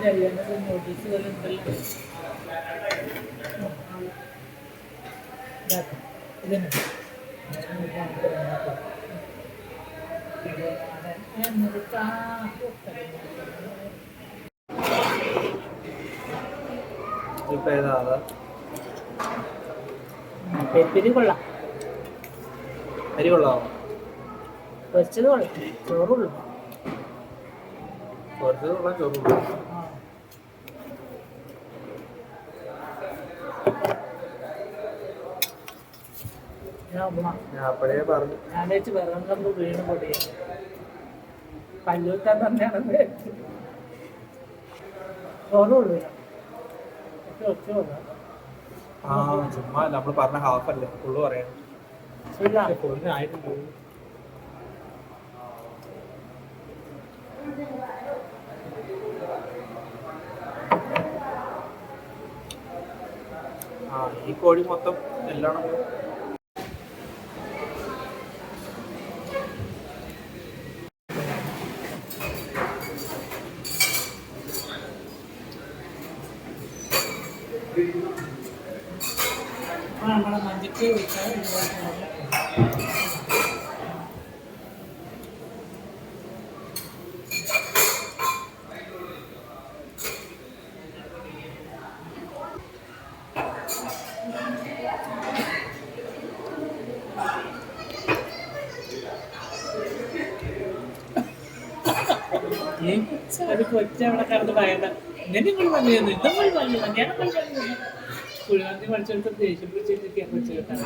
ഇല്ല അതിനകത്ത് നോട്ടീസുകളുണ്ടല്ലോ ഇതാക്കാം. ഇതന്നെ. പെരുപ്പിരി കൊള്ളാം. അരി കൊള്ളാമോ പൊരിച്ചത് കൊള്ളാം. ചോറുള്ളൂ. കുറച്ച് കൊള്ളാം ചോറ് ഞാൻ ഉമ്മ. ഞാൻ അപ്പോഴേ പറഞ്ഞു. ഞാൻ വെച്ച് വെള്ളം കൊണ്ട് വീണ് പൊടി പല്ലൂട്ടാൻ തന്നെയാണ് ചോറുള്ളൂ ആ ചുമ്മാ നമ്മൾ പറഞ്ഞ ഹാഫ് അല്ലേ? ഫുള്ള് പറയാൻ. ഫുള്ളിനായിട്ടുണ്ട് ആ ഈ കോഴി മൊത്തം എല്ലാം ഒരു കൊച്ചവിടെ കടന്ന് പറയണ്ട. നിന്നെ നിങ്ങൾ ഇന്നും പോയി പറഞ്ഞു ഞാൻ പറഞ്ഞു കുഴിമന്തി പഠിച്ചെടുത്ത് ദേഷ്യം കൊച്ചു കേട്ടാണ്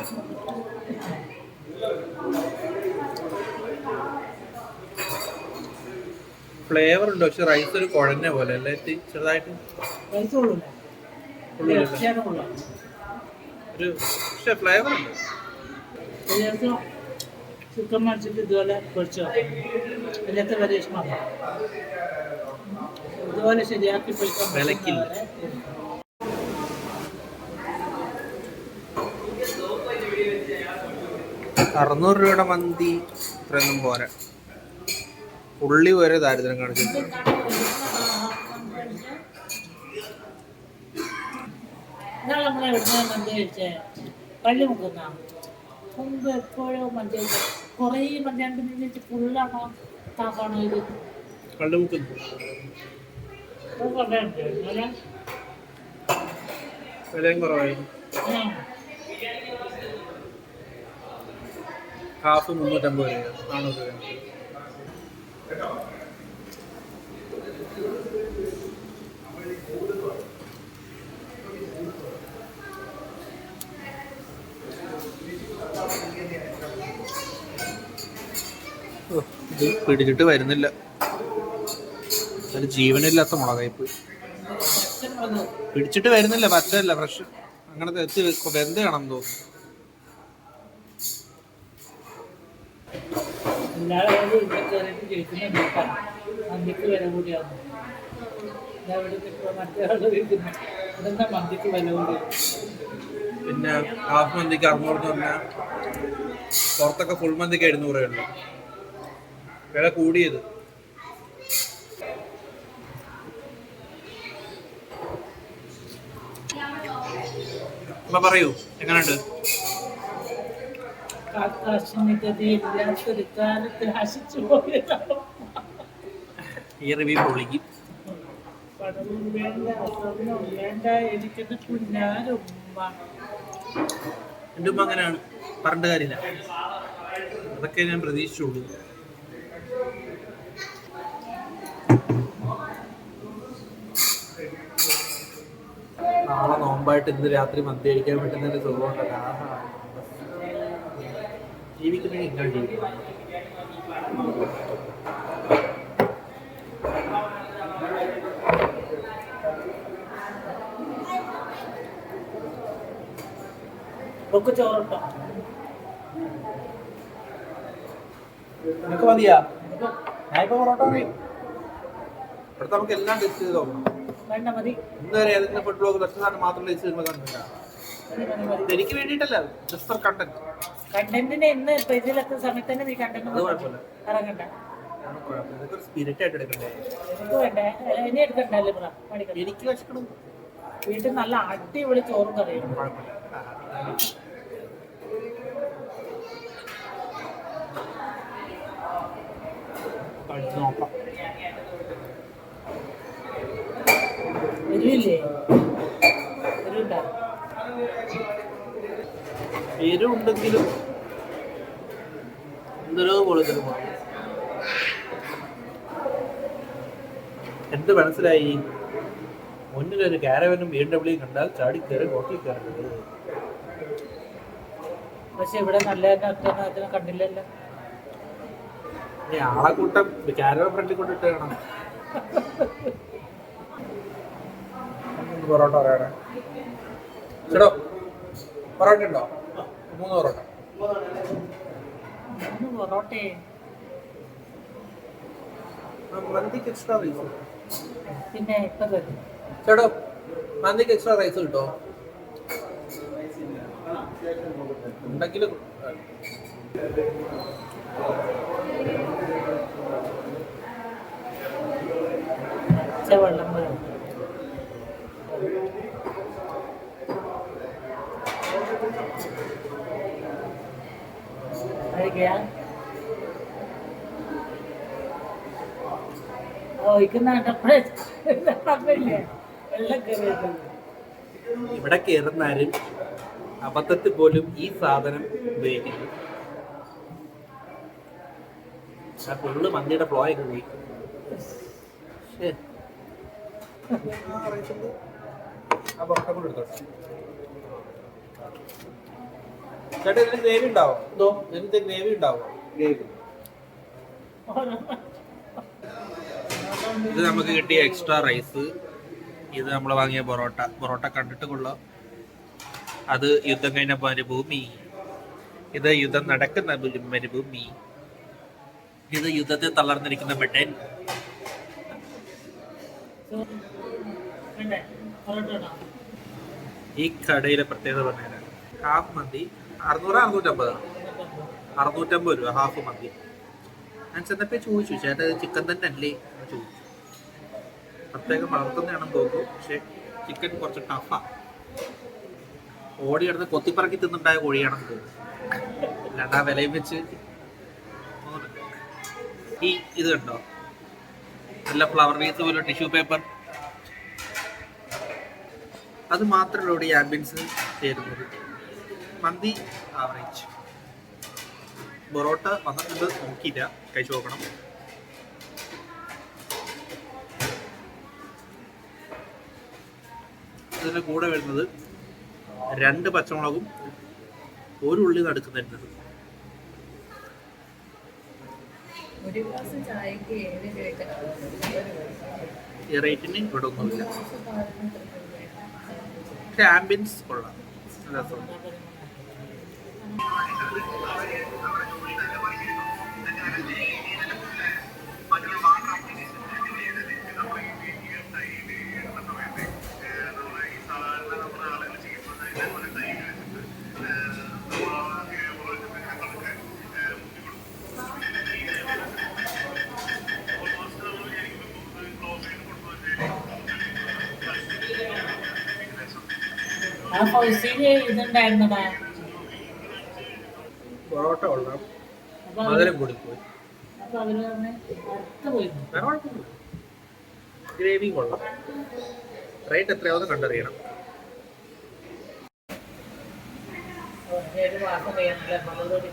ഫ്ലേവർ ഉണ്ട്? പക്ഷെ റൈസ് ഒരു കുഴഞ്ഞ പോലെ അല്ലേ? ചെറുതായിട്ട്. റൈസ്. ഒരു പക്ഷെ ഫ്ലേവർ ഉണ്ട്. ചിക്കൻ മേടിച്ചിട്ട് ഇതുപോലെ പൊരിച്ചു അതിനകത്ത് പരീക്ഷണം ഇതുപോലെ ശരിയാക്കി പൊരിക്കാൻ വിലക്കില്ല. അറുന്നൂറ് രൂപയുടെ മന്തി ഇത്രയൊന്നും പോരാ. ഉള്ളി വരെ ദാരിദ്ര്യം കാണിച്ചു. മുമ്പ് എപ്പോഴോ മന്തി കുറേ മന്തി രണ്ട് മിനിറ്റ് ഫുള്ളാണോ താക്കാണോ ഇത്. കള്ളുമുക്കുന്നു അത് കൊണ്ടുണ്ട് അല്ലേ വിലയും കുറവായി ഹാഫ് മുന്നൂറ്റമ്പത് രൂപ. നാനൂറ് രൂപ. ഇത് പിടിച്ചിട്ട് വരുന്നില്ല. ജീവനില്ലാത്ത മുളകായി പിടിച്ചിട്ട് വരുന്നില്ല പച്ചയല്ല ഫ്രഷ് അങ്ങനത്തെ വെന്ത് കാണാൻ തോന്നുന്നു. പിന്നെ ഹാഫ് മന്തിക്ക് അറുന്നൂറ് പറഞ്ഞാൽ പുറത്തൊക്കെ ഫുൾ മന്തിക്ക് എഴുന്നൂറ് ഉള്ളൂ. വില കൂടിയത്. അപ്പൊ പറയൂ എങ്ങനെയുണ്ട്? പോയതാണ് ഈ റിവ്യൂ എന്റെ ഉമ്മ അങ്ങനെയാണ്. പറഞ്ഞ കാര്യമില്ല. അതൊക്കെ ഞാൻ പ്രതീക്ഷിച്ചുള്ളൂ. നാളെ നോമ്പായിട്ട് ഇന്ന് രാത്രി മന്തി കഴിക്കാൻ പറ്റുന്നതിന്റെ സുഖമുണ്ടല്ലോ. ജീവിക്കണമെങ്കിൽ ഇങ്ങനെ ജീവിക്കണം ഒക്കെ ചോറിട്ടോ നിനക്ക് മതിയാ? ഞാൻ പൊറോട്ട പറയും ഇവിടുത്തെ നമുക്ക് എല്ലാം ടെസ്റ്റ് ചെയ്ത് നോക്കണം. വേണ്ട മതി. ഇന്ന് വരെ ഏതെങ്കിലും ഫുഡ് ബ്ലോഗ് ഒറ്റ സാധനം മാത്രം ടെസ്റ്റ് ചെയ്യുമ്പോൾ എനിക്ക് വേണ്ടിയിട്ടല്ല ജസ്റ്റ് ഫോർ കണ്ടന്റ് കണ്ടന്റിന് ഇന്ന് ഇപ്പൊ ഇതിലെത്തുന്ന സമയത്ത് തന്നെ നീ കണ്ടന്റ് ഇറങ്ങണ്ട. ഇനി എടുക്കണ്ടല്ലേ വീട്ടിൽ നല്ല അടിപൊളി ചോറും കറിയും. എരിവില്ലേ എരിവുണ്ടോ എരിവുണ്ടെങ്കിലും എന്തൊരു പോലെ എന്ത് മനസ്സിലായി? മുന്നിലൊരു കാരവനും ബി എം ഡബ്ല്യൂ കണ്ടാൽ ചാടി കയറി ഹോട്ടലിൽ കയറുന്നത് പക്ഷെ ഇവിടെ നല്ല അതിനെ കണ്ടില്ലല്ലോ. ഇനി ആളെ കൂട്ടം കാരവൻ ഫ്രണ്ടിൽ കൊണ്ടിട്ട് കാണാം പൊറോട്ട പറയണേ. ചേട്ടോ പൊറോട്ട ഉണ്ടോ? മൂന്ന് പൊറോട്ട. ഒന്ന് പൊറോട്ടേ. മന്തിക്ക് എക്സ്ട്രാ റൈസ് പിന്നെ ഇപ്പൊ തരും. ചേട്ടോ മന്തിക്ക് എക്സ്ട്രാ റൈസ് കിട്ടോ? ഉണ്ടെങ്കിൽ വെള്ളം. ഇവിടെ കയറുന്നാരും അബദ്ധത്തിൽ പോലും ഈ സാധനം ഉപയോഗിക്കുന്നു ഫുള്ള് മന്തിയുടെ ഫ്ലോ ഒക്കെ പോയി. ചേട്ടാ ഇതിന് ഗ്രേവി ഉണ്ടാവോ? എന്തോ? ഇതിന് ഗ്രേവി ഉണ്ടാവോ? ഗ്രേവി ഇത് നമുക്ക് കിട്ടിയ എക്സ്ട്രാ റൈസ് ഇത് നമ്മൾ വാങ്ങിയ പൊറോട്ട. പൊറോട്ട കണ്ടിട്ട് കൊള്ളാം. അത് യുദ്ധം കഴിഞ്ഞ മരുഭൂമി ഇത് യുദ്ധം നടക്കുന്ന മരുഭൂമി ഇത് യുദ്ധത്തെ തളർന്നിരിക്കുന്ന ബെഡൻ ഈ കടയിലെ പ്രത്യേകത പറഞ്ഞുതരാം. ഹാഫ് മന്തി. അറുന്നൂറ് അറുന്നൂറ്റമ്പത്. അറുന്നൂറ്റമ്പത് രൂപ ഹാഫ് മന്തി. ഞാൻ ചെന്നപ്പോ ചോദിച്ചു ചേട്ടാ ചിക്കൻ തന്നെ അല്ലേ ചോദിച്ചു. പ്രത്യേകം വളർത്തുന്നതാണെന്ന് തോന്നുന്നു. പക്ഷേ ചിക്കൻ കുറച്ച് ടഫാണ് ഓടി കിടന്ന് കൊത്തിപ്പറക്കി തിന്നുണ്ടായ കോഴിയാണെന്ന് തോന്നുന്നു. അല്ലാണ്ട് ആ വിലയും വെച്ച് ഈ ഇത് കണ്ടോ? നല്ല ഫ്ലവർ പീസ് പോലെ ടിഷ്യൂ പേപ്പർ അത് മാത്രമല്ല ഇവിടെ ഈ ആംബിയൻസ് ചേരുന്നത്. മന്തി ആവറേജ് പൊറോട്ട വന്നിട്ടുണ്ട് നോക്കിയില്ല. കഴിച്ചു നോക്കണം. ഇതിന്റെ കൂടെ വരുന്നത് രണ്ട് പച്ചമുളകും ഒരു ഉള്ളി രൂപ ഈ റേറ്റിന് ഇവിടെ ഒന്നുമില്ല പക്ഷെ ആംബിയൻസ് കൊള്ളാം. രസമുണ്ട് ആ പൈസയിൽ ഇതുണ്ടായിരുന്നടാ പൊറോട്ട കൊള്ളാം. മധുരം കൂടി പോയി. അപ്പൊ അവർ പറഞ്ഞ് അടുത്ത് പോയിരുന്നു ഗ്രേവി കൊള്ളാം. റേറ്റ് എത്രയാവുന്ന കണ്ടറിയണം. ഒരു മാസം കഴിയാനല്ലേ മകളോട്